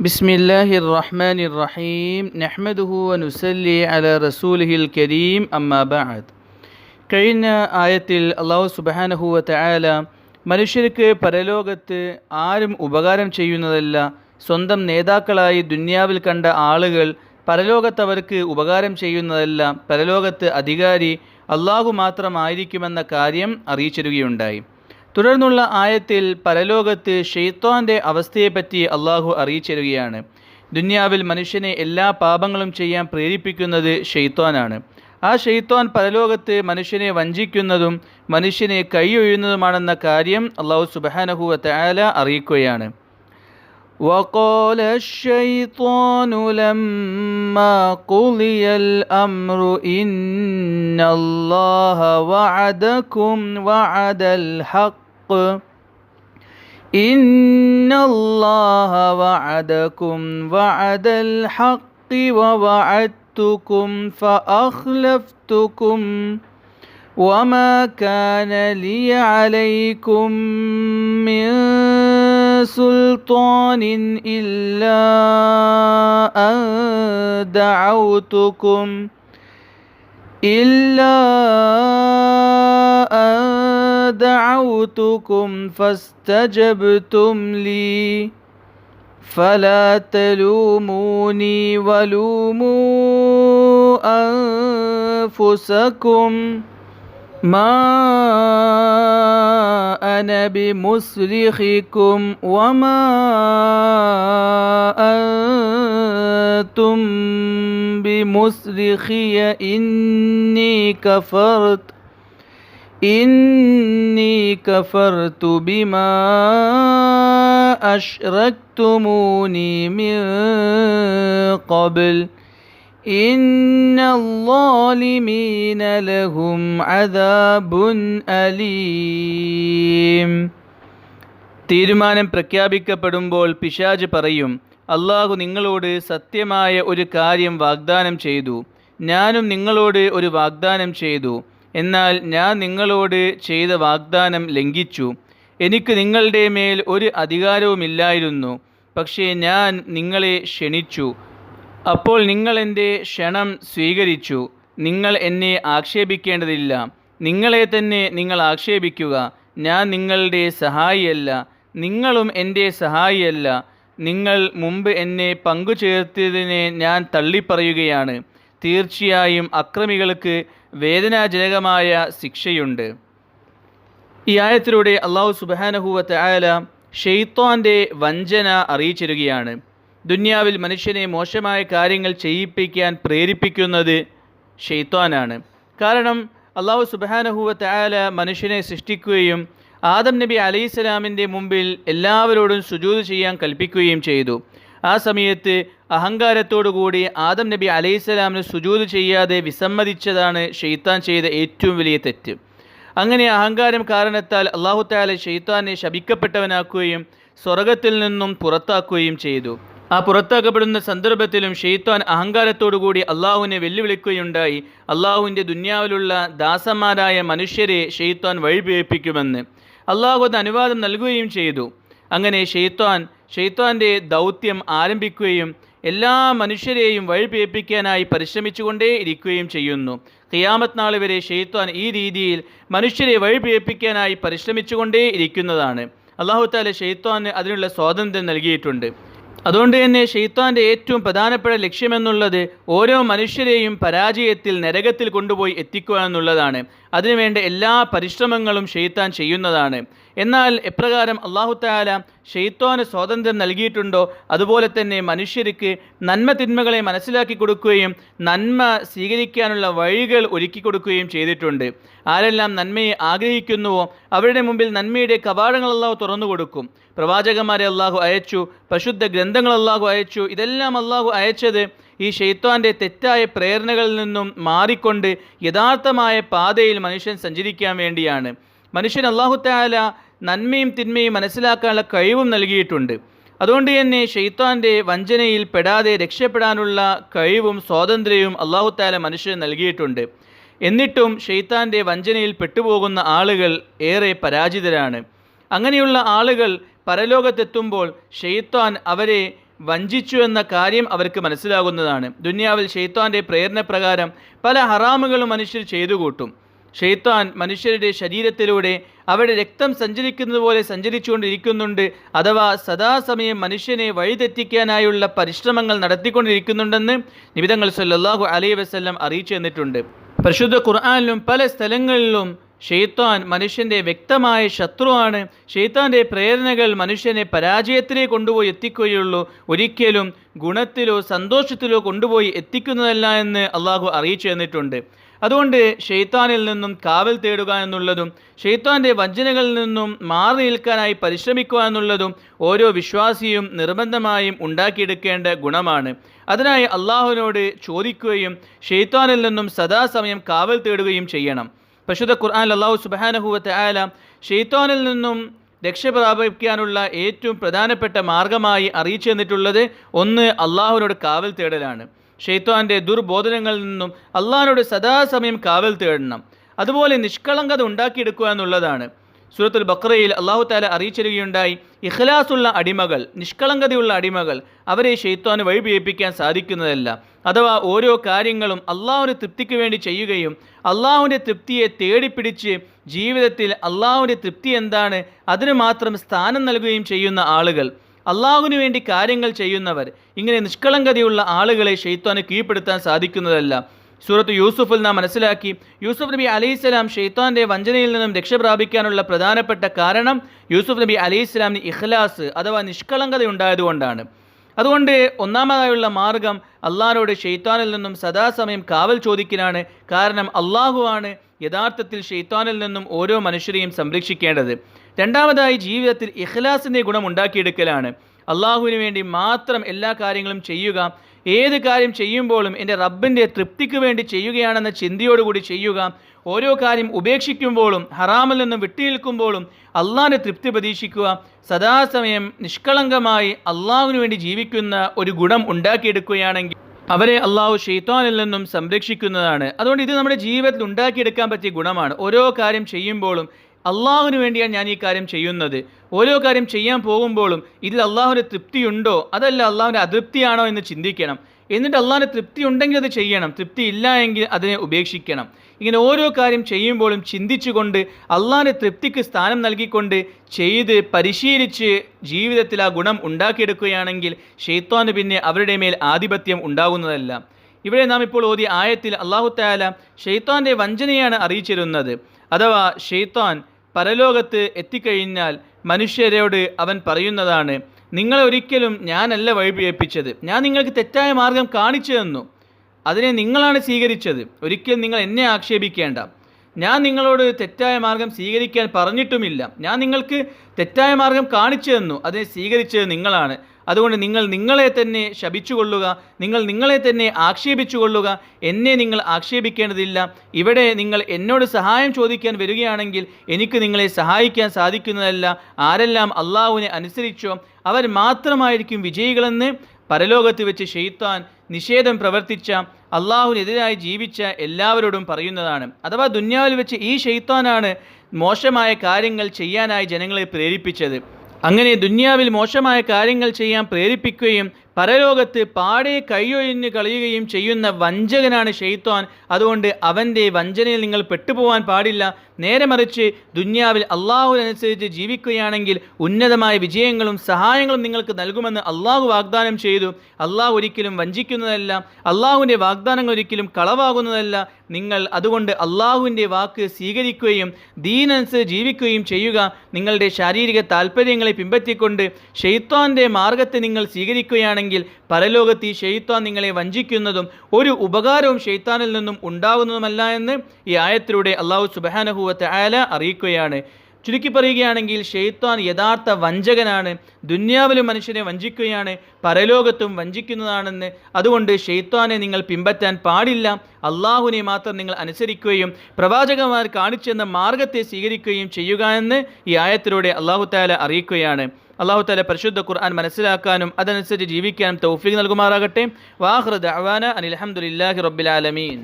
بسم الله الرحمن الرحيم نحمده ونسلي على رسوله الكريم أما بعد കഴിഞ്ഞ ആയത്തിൽ അള്ളാഹു സുബാനഹുവ തആല മനുഷ്യർക്ക് പരലോകത്ത് ആരും ഉപകാരം ചെയ്യുന്നതല്ല സ്വന്തം നേതാക്കളായി ദുന്യാവിൽ കണ്ട ആളുകൾ പരലോകത്ത് അവർക്ക് ഉപകാരം ചെയ്യുന്നതല്ല പരലോകത്ത് അധികാരി അള്ളാഹു മാത്രമായിരിക്കുമെന്ന കാര്യം അറിയിച്ചിരുകയുണ്ടായി തുടർന്നുള്ള ആയത്തിൽ പരലോകത്ത് ഷെയ്ത്താൻ്റെ അവസ്ഥയെപ്പറ്റി അള്ളാഹു അറിയിച്ചിരുകയാണ് ദുന്യാവിൽ മനുഷ്യനെ എല്ലാ പാപങ്ങളും ചെയ്യാൻ പ്രേരിപ്പിക്കുന്നത് ഷെയ്ത്താനാണ് ആ ഷെയ്ത്താൻ പരലോകത്ത് മനുഷ്യനെ വഞ്ചിക്കുന്നതും മനുഷ്യനെ കൈയൊഴിയുന്നതുമാണെന്ന കാര്യം അള്ളാഹു സുബാനഹുവ തആല അറിയിക്കുകയാണ് وقال الشيطان لما قضي الأمر إن الله وعدكم وعد الحق إن الله وعدكم وعد الحق ووعدتكم فأخلفتكم وما كان لي عليكم من سلطان إلا أن دعوتكم إلا أن دعوتكم فاستجبتم لي. فلا تلوموني ولوموا أنفسكم. ما أنا بمصرخكم وما أنتم بمصرخي. إني كفرت. إني كفرت بما أشركتموني من قبل إن الظالمين لهم عذاب أليم തീരുമാനം പ്രഖ്യാപിക്കപ്പെടുമ്പോൾ പിശാജ് പറയും അള്ളാഹു നിങ്ങളോട് സത്യമായ ഒരു കാര്യം വാഗ്ദാനം ചെയ്തു ഞാനും നിങ്ങളോട് ഒരു വാഗ്ദാനം ചെയ്തു എന്നാൽ ഞാൻ നിങ്ങളോട് ചെയ്ത വാഗ്ദാനം ലംഘിച്ചു. എനിക്ക് നിങ്ങളുടെ മേൽ ഒരു അധികാരവുമില്ലായിരുന്നു. പക്ഷേ ഞാൻ നിങ്ങളെ ക്ഷണിച്ചു. അപ്പോൾ നിങ്ങൾ എന്റെ ക്ഷണം സ്വീകരിച്ചു. നിങ്ങൾ എന്നെ ആക്ഷേപിക്കേണ്ടതില്ല. നിങ്ങളെ തന്നെ നിങ്ങൾ ആക്ഷേപിക്കുക. ഞാൻ നിങ്ങളുടെ സഹായിയല്ല. നിങ്ങളും എന്റെ സഹായിയല്ല. നിങ്ങൾ മുമ്പ് എന്നെ പങ്കുചേർത്തതിനെ ഞാൻ തള്ളിപ്പറയുകയാണ്. തീർച്ചയായും അക്രമികൾക്ക് വേദനാജനകമായ ശിക്ഷയുണ്ട്. ഈ ആയത്തിലൂടെ അള്ളാഹു സുബാനഹുവത്ത് ആയാല ഷെയ്ത്തോന്റെ വഞ്ചന അറിയിച്ചിരുകയാണ്. ദുന്യാവിൽ മനുഷ്യനെ മോശമായ കാര്യങ്ങൾ ചെയ്യിപ്പിക്കാൻ പ്രേരിപ്പിക്കുന്നത് ഷെയ്ത്തോനാണ് കാരണം അള്ളാഹു സുബാനഹുവത്ത് ആയാല മനുഷ്യനെ സൃഷ്ടിക്കുകയും ആദം നബി അലൈഹി സ്വലാമിന്റെ മുമ്പിൽ എല്ലാവരോടും സുജൂത് ചെയ്യാൻ കൽപ്പിക്കുകയും ചെയ്തു. ആ സമയത്ത് അഹങ്കാരത്തോടുകൂടി ആദം നബി അലൈഹി സ്വലാമിന് സുജൂത് ചെയ്യാതെ വിസമ്മതിച്ചതാണ് ഷെയ്ത്താൻ ചെയ്ത ഏറ്റവും വലിയ തെറ്റ്. അങ്ങനെ അഹങ്കാരം കാരണത്താൽ അള്ളാഹു താല ഷെയ്ത്താനെ ശപിക്കപ്പെട്ടവനാക്കുകയും സ്വർഗത്തിൽ നിന്നും പുറത്താക്കുകയും ചെയ്തു. ആ പുറത്താക്കപ്പെടുന്ന സന്ദർഭത്തിലും ഷെയ്ത്താൻ അഹങ്കാരത്തോടുകൂടി അള്ളാഹുവിനെ വെല്ലുവിളിക്കുകയുണ്ടായി. അള്ളാഹുവിന്റെ ദുന്യാവിലുള്ള ദാസന്മാരായ മനുഷ്യരെ ഷെയ്ത്താൻ വഴിപിഴപ്പിക്കുമെന്ന്. അള്ളാഹു അത് അനുവാദം നൽകുകയും ചെയ്തു. അങ്ങനെ ഷെയ്ത്താൻ ഷെയ്ത്താന്റെ ദൗത്യം ആരംഭിക്കുകയും എല്ലാ മനുഷ്യരെയും വഴിപേപ്പിക്കാനായി പരിശ്രമിച്ചുകൊണ്ടേ ഇരിക്കുകയും ചെയ്യുന്നു. ഖിയാമത് നാൾ വരെ ഷെയ്ത്താൻ ഈ രീതിയിൽ മനുഷ്യരെ വഴിപേപ്പിക്കാനായി പരിശ്രമിച്ചുകൊണ്ടേ ഇരിക്കുന്നതാണ്. അള്ളാഹു താല ഷെയ്ത്താന് അതിനുള്ള സ്വാതന്ത്ര്യം നൽകിയിട്ടുണ്ട്. അതുകൊണ്ട് തന്നെ ഷെയ്ത്താന്റെ ഏറ്റവും പ്രധാനപ്പെട്ട ലക്ഷ്യമെന്നുള്ളത് ഓരോ മനുഷ്യരെയും പരാജയത്തിൽ നരകത്തിൽ കൊണ്ടുപോയി എത്തിക്കുക എന്നുള്ളതാണ്. അതിനുവേണ്ട എല്ലാ പരിശ്രമങ്ങളും ഷെയ്ത്താൻ ചെയ്യുന്നതാണ്. എന്നാൽ എപ്രകാരം അള്ളാഹു താല ഷെയ്ത്താന് സ്വാതന്ത്ര്യം നൽകിയിട്ടുണ്ടോ? അതുപോലെ തന്നെ മനുഷ്യർക്ക് നന്മ തിന്മകളെ മനസ്സിലാക്കി കൊടുക്കുകയും നന്മ സ്വീകരിക്കാനുള്ള വഴികൾ ഒരുക്കി കൊടുക്കുകയും ചെയ്തിട്ടുണ്ട്. ആരെല്ലാം നന്മയെ ആഗ്രഹിക്കുന്നുവോ അവരുടെ മുമ്പിൽ നന്മയുടെ കവാടങ്ങൾ അള്ളാഹു തുറന്നു കൊടുക്കും. പ്രവാചകന്മാരെ അള്ളാഹു അയച്ചു പരിശുദ്ധ ഗ്രന്ഥങ്ങൾ അള്ളാഹു അയച്ചു ഇതെല്ലാം അള്ളാഹു അയച്ചത് ഈ ഷെയ്ത്താന്റെ തെറ്റായ പ്രേരണകളിൽ നിന്നും മാറിക്കൊണ്ട് യഥാർത്ഥമായ പാതയിൽ മനുഷ്യൻ സഞ്ചരിക്കാൻ വേണ്ടിയാണ്. മനുഷ്യൻ അള്ളാഹു താല നന്മയും തിന്മയും മനസ്സിലാക്കാനുള്ള കഴിവും നൽകിയിട്ടുണ്ട്. അതുകൊണ്ട് തന്നെ ഷെയ്ത്താന്റെ വഞ്ചനയിൽ പെടാതെ രക്ഷപ്പെടാനുള്ള കഴിവും സ്വാതന്ത്ര്യവും അള്ളാഹു താല മനുഷ്യന് നൽകിയിട്ടുണ്ട്. എന്നിട്ടും ഷെയ്ത്താന്റെ വഞ്ചനയിൽ പെട്ടുപോകുന്ന ആളുകൾ ഏറെ പരാജിതരാണ്. അങ്ങനെയുള്ള ആളുകൾ പരലോകത്തെത്തുമ്പോൾ ഷെയ്ത്താൻ അവരെ വഞ്ചിച്ചു എന്ന കാര്യം അവർക്ക് മനസ്സിലാകുന്നതാണ്. ദുനിയാവിൽ ഷെയ്ത്താന്റെ പ്രേരണ പ്രകാരം പല ഹറാമുകളും മനുഷ്യർ ചെയ്തു കൂട്ടും. ഷെയ്ത്താൻ മനുഷ്യരുടെ ശരീരത്തിലൂടെ അവരുടെ രക്തം സഞ്ചരിക്കുന്നത് പോലെ സഞ്ചരിച്ചുകൊണ്ടിരിക്കുന്നുണ്ട് അഥവാ സദാസമയം മനുഷ്യനെ വഴിതെറ്റിക്കാനായുള്ള പരിശ്രമങ്ങൾ നടത്തിക്കൊണ്ടിരിക്കുന്നുണ്ടെന്ന് നിബിതങ്ങൾ സല്ലാഹു അലൈഹി വസല്ലം അറിയിച്ചു തന്നിട്ടുണ്ട്. പരിശുദ്ധ ഖുർആാനിലും പല സ്ഥലങ്ങളിലും ഷെയ്ത്താൻ മനുഷ്യന്റെ വ്യക്തമായ ശത്രുവാണ്. ഷെയ്ത്താന്റെ പ്രേരണകൾ മനുഷ്യനെ പരാജയത്തിലേക്ക് കൊണ്ടുപോയി എത്തിക്കുകയുള്ളൂ. ഒരിക്കലും ഗുണത്തിലോ സന്തോഷത്തിലോ കൊണ്ടുപോയി എത്തിക്കുന്നതല്ല എന്ന് അള്ളാഹു അറിയിച്ചു തന്നിട്ടുണ്ട്. അതുകൊണ്ട് ഷെയ്ത്താനിൽ നിന്നും കാവൽ തേടുക എന്നുള്ളതും ഷെയ്ത്താന്റെ വഞ്ചനകളിൽ നിന്നും മാറി നിൽക്കാനായി പരിശ്രമിക്കുക എന്നുള്ളതും ഓരോ വിശ്വാസിയും നിർബന്ധമായും ഉണ്ടാക്കിയെടുക്കേണ്ട ഗുണമാണ്. അതിനായി അള്ളാഹുവിനോട് ചോദിക്കുകയും ഷെയ്ത്താനിൽ നിന്നും സദാസമയം കാവൽ തേടുകയും ചെയ്യണം. പരിശുദ്ധ ഖുർആൻ അള്ളാഹു സുബാനഹുവത്തെ ആല ഷെയ്ത്തോനിൽ നിന്നും രക്ഷപ്രാപിക്കാനുള്ള ഏറ്റവും പ്രധാനപ്പെട്ട മാർഗമായി അറിയിച്ചു തന്നിട്ടുള്ളത് ഒന്ന് അള്ളാഹുവിനോട് കാവൽ തേടലാണ്. ഷെയ്ത്തോന്റെ ദുർബോധനങ്ങളിൽ നിന്നും അള്ളാഹിനോട് സദാസമയം കാവൽ തേടണം. അതുപോലെ നിഷ്കളങ്കത ഉണ്ടാക്കിയെടുക്കുക എന്നുള്ളതാണ്. സൂറത്തുൽ ബക്രയിൽ അള്ളാഹു താല അറിയിച്ചിരുകയുണ്ടായി ഇഖ്ലാസുള്ള അടിമകൾ നിഷ്കളങ്കതയുള്ള അടിമകൾ അവരെ ഷെയ്ത്താന് വഴിപിഴപ്പിക്കാൻ സാധിക്കുന്നതല്ല. അഥവാ ഓരോ കാര്യങ്ങളും അള്ളാഹുവിന്റെ തൃപ്തിക്ക് വേണ്ടി ചെയ്യുകയും അള്ളാഹുവിന്റെ തൃപ്തിയെ തേടിപ്പിടിച്ച് ജീവിതത്തിൽ അള്ളാഹുവിന്റെ തൃപ്തി എന്താണ് അതിന് മാത്രം സ്ഥാനം നൽകുകയും ചെയ്യുന്ന ആളുകൾ. അള്ളാഹുവിന് വേണ്ടി കാര്യങ്ങൾ ചെയ്യുന്നവർ ഇങ്ങനെ നിഷ്കളങ്കതയുള്ള ആളുകളെ ഷെയ്ത്താന് കീഴ്പ്പെടുത്താൻ സാധിക്കുന്നതല്ല. സൂറത്ത് യൂസുഫിൽ നാം മനസ്സിലാക്കി. യൂസുഫ് നബി അലൈഹിസ്സലാം ഷെയ്ത്താന്റെ വഞ്ചനയിൽ നിന്നും രക്ഷപ്രാപിക്കാനുള്ള പ്രധാനപ്പെട്ട കാരണം യൂസുഫ് നബി അലൈഹിസ്സലാമിന് ഇഖ്ലാസ് അഥവാ നിഷ്കളങ്കത ഉണ്ടായതുകൊണ്ടാണ് അതുകൊണ്ട് ഒന്നാമതായുള്ള മാർഗം അള്ളാഹിനോട് ഷെയ്ത്താനിൽ നിന്നും സദാസമയം കാവൽ ചോദിക്കലാണ്. കാരണം അള്ളാഹുവാണ് യഥാർത്ഥത്തിൽ ഷെയ്ത്താനിൽ നിന്നും ഓരോ മനുഷ്യരെയും സംരക്ഷിക്കേണ്ടത്. രണ്ടാമതായി ജീവിതത്തിൽ ഇഖ്ലാസിന്റെ ഗുണം ഉണ്ടാക്കിയെടുക്കലാണ്. അള്ളാഹുവിന് വേണ്ടി മാത്രം എല്ലാ കാര്യങ്ങളും ചെയ്യുക ഏത് കാര്യം ചെയ്യുമ്പോഴും എന്റെ റബ്ബിന്റെ തൃപ്തിക്ക് വേണ്ടി ചെയ്യുകയാണെന്ന ചിന്തയോടുകൂടി ചെയ്യുക. ഓരോ കാര്യം ഉപേക്ഷിക്കുമ്പോഴും ഹറാമിൽ നിന്നും വിട്ടുനിൽക്കുമ്പോഴും അള്ളാഹിന്റെ തൃപ്തി പ്രതീക്ഷിക്കുക. സദാസമയം നിഷ്കളങ്കമായി അള്ളാഹുവിന് വേണ്ടി ജീവിക്കുന്ന ഒരു ഗുണം ഉണ്ടാക്കിയെടുക്കുകയാണെങ്കിൽ അവരെ അള്ളാഹു ഷെയ്ത്താനിൽ നിന്നും സംരക്ഷിക്കുന്നതാണ്. അതുകൊണ്ട് ഇത് നമ്മുടെ ജീവിതത്തിൽ ഉണ്ടാക്കിയെടുക്കാൻ പറ്റിയ ഗുണമാണ്. ഓരോ കാര്യം ചെയ്യുമ്പോഴും അള്ളാഹുവിന് വേണ്ടിയാണ് ഞാൻ ഈ കാര്യം ചെയ്യുന്നത്. ഓരോ കാര്യം ചെയ്യാൻ പോകുമ്പോഴും ഇതിൽ അള്ളാഹുവിന്റെ തൃപ്തിയുണ്ടോ? അതല്ല അള്ളാഹുവിന്റെ അതൃപ്തിയാണോ എന്ന് ചിന്തിക്കണം. എന്നിട്ട് അള്ളാഹിന്റെ തൃപ്തി ഉണ്ടെങ്കിൽ അത് ചെയ്യണം. തൃപ്തി ഇല്ല എങ്കിൽ അതിനെ ഉപേക്ഷിക്കണം. ഇങ്ങനെ ഓരോ കാര്യം ചെയ്യുമ്പോഴും ചിന്തിച്ചുകൊണ്ട് അള്ളാഹിന്റെ തൃപ്തിക്ക് സ്ഥാനം നൽകിക്കൊണ്ട് ചെയ്ത് പരിശീലിച്ച് ജീവിതത്തിൽ ആ ഗുണം ഉണ്ടാക്കിയെടുക്കുകയാണെങ്കിൽ ഷെയ്ത്താന് പിന്നെ അവരുടെ മേൽ ആധിപത്യം ഉണ്ടാകുന്നതല്ല. ഇവിടെ നാം ഇപ്പോൾ ഓതിയ ആയത്തിൽ അള്ളാഹു താല ഷെയ്ത്താന്റെ വഞ്ചനയാണ് അറിയിച്ചിരുന്നത്. അഥവാ ഷെയ്ത്താൻ പരലോകത്ത് എത്തിക്കഴിഞ്ഞാൽ മനുഷ്യരോട് അവൻ പറയുന്നതാണ് നിങ്ങളെ ഒരിക്കലും ഞാനല്ല വഴിപിഴപ്പിച്ചത്. ഞാൻ നിങ്ങൾക്ക് തെറ്റായ മാർഗം കാണിച്ചു തന്നു. അതിനെ നിങ്ങളാണ് സ്വീകരിച്ചത്. ഒരിക്കലും നിങ്ങൾ എന്നെ ആക്ഷേപിക്കേണ്ട. ഞാൻ നിങ്ങളോട് തെറ്റായ മാർഗം സ്വീകരിക്കാൻ പറഞ്ഞിട്ടുമില്ല. ഞാൻ നിങ്ങൾക്ക് തെറ്റായ മാർഗം കാണിച്ചു തന്നു. അതിനെ സ്വീകരിച്ചത് നിങ്ങളാണ്. അതുകൊണ്ട് നിങ്ങൾ നിങ്ങളെ തന്നെ ശപിച്ചുകൊള്ളുക നിങ്ങൾ നിങ്ങളെ തന്നെ ആക്ഷേപിച്ചുകൊള്ളുക. എന്നെ നിങ്ങൾ ആക്ഷേപിക്കേണ്ടതില്ല. ഇവിടെ നിങ്ങൾ എന്നോട് സഹായം ചോദിക്കാൻ വരികയാണെങ്കിൽ എനിക്ക് നിങ്ങളെ സഹായിക്കാൻ സാധിക്കുന്നതല്ല. ആരെല്ലാം അള്ളാഹുവിനെ അനുസരിച്ചോ അവർ മാത്രമായിരിക്കും വിജയികളെന്ന് പരലോകത്ത് വെച്ച് ഷെയ്ത്താൻ നിഷേധം പ്രവർത്തിച്ച അള്ളാഹുവിനെതിരായി ജീവിച്ച എല്ലാവരോടും പറയുന്നതാണ്. അഥവാ ദുന്യാവിൽ വെച്ച് ഈ ഷെയ്ത്താനാണ് മോശമായ കാര്യങ്ങൾ ചെയ്യാനായി ജനങ്ങളെ പ്രേരിപ്പിച്ചത്. അങ്ങനെ ദുന്യാവിൽ മോശമായ കാര്യങ്ങൾ ചെയ്യാൻ പ്രേരിപ്പിക്കുകയും പരലോകത്ത് പാടെ കൈയൊഴിഞ്ഞ് കളയുകയും ചെയ്യുന്ന വഞ്ചകനാണ് ഷെയ്ത്താൻ അതുകൊണ്ട് അവന്റെ വഞ്ചനയിൽ നിങ്ങൾ പെട്ടുപോകാൻ പാടില്ല. നേരെ മറിച്ച് ദുന്യാവിൽ അള്ളാഹുവിനനുസരിച്ച് ജീവിക്കുകയാണെങ്കിൽ ഉന്നതമായ വിജയങ്ങളും സഹായങ്ങളും നിങ്ങൾക്ക് നൽകുമെന്ന് അള്ളാഹു വാഗ്ദാനം ചെയ്തു. അള്ളാഹു ഒരിക്കലും വഞ്ചിക്കുന്നതല്ല. അള്ളാഹുവിന്റെ വാഗ്ദാനങ്ങൾ ഒരിക്കലും കളവാകുന്നതല്ല. നിങ്ങൾ അതുകൊണ്ട് അള്ളാഹുവിന്റെ വാക്ക് സ്വീകരിക്കുകയും ദീനനുസരിച്ച് ജീവിക്കുകയും ചെയ്യുക. നിങ്ങളുടെ ശാരീരിക താല്പര്യങ്ങളെ പിമ്പറ്റിക്കൊണ്ട് ഷെയ്ത്താന്റെ മാർഗത്തെ നിങ്ങൾ സ്വീകരിക്കുകയാണെങ്കിൽ പരലോകത്ത് ഈ ഷെയ്ത്താൻ നിങ്ങളെ വഞ്ചിക്കുന്നതും ഒരു ഉപകാരവും ഷെയ്ത്താനിൽ നിന്നും ഉണ്ടാകുന്നതുമല്ല എന്ന് ഈ ആയത്തിലൂടെ അള്ളാഹു സുബാനഹുവത്തെ ആല അറിയിക്കുകയാണ്. ചുരുക്കി പറയുകയാണെങ്കിൽ ഷെയ്ത്താൻ യഥാർത്ഥ വഞ്ചകനാണ് ദുന്യാവിലും മനുഷ്യനെ വഞ്ചിക്കുകയാണ് പരലോകത്തും വഞ്ചിക്കുന്നതാണെന്ന്. അതുകൊണ്ട് ഷെയ്ത്താനെ നിങ്ങൾ പിമ്പറ്റാൻ പാടില്ല. അള്ളാഹുവിനെ മാത്രം നിങ്ങൾ അനുസരിക്കുകയും പ്രവാചകന്മാർ കാണിച്ചെന്ന മാർഗത്തെ സ്വീകരിക്കുകയും ചെയ്യുക എന്ന് ഈ ആയത്തിലൂടെ അള്ളാഹു താല അറിയിക്കുകയാണ്. അള്ളാഹു പരിശുദ്ധ ഖുർആൻ മനസ്സിലാക്കാനും അതനുസരിച്ച് ജീവിക്കാനും തൗഫീഖ് നൽകുമാറാകട്ടെ. വാഹൃദ് അവാന അനിൽ അഹമ്മദില്ലാഹി റബ്ബിൽ ആലമീൻ.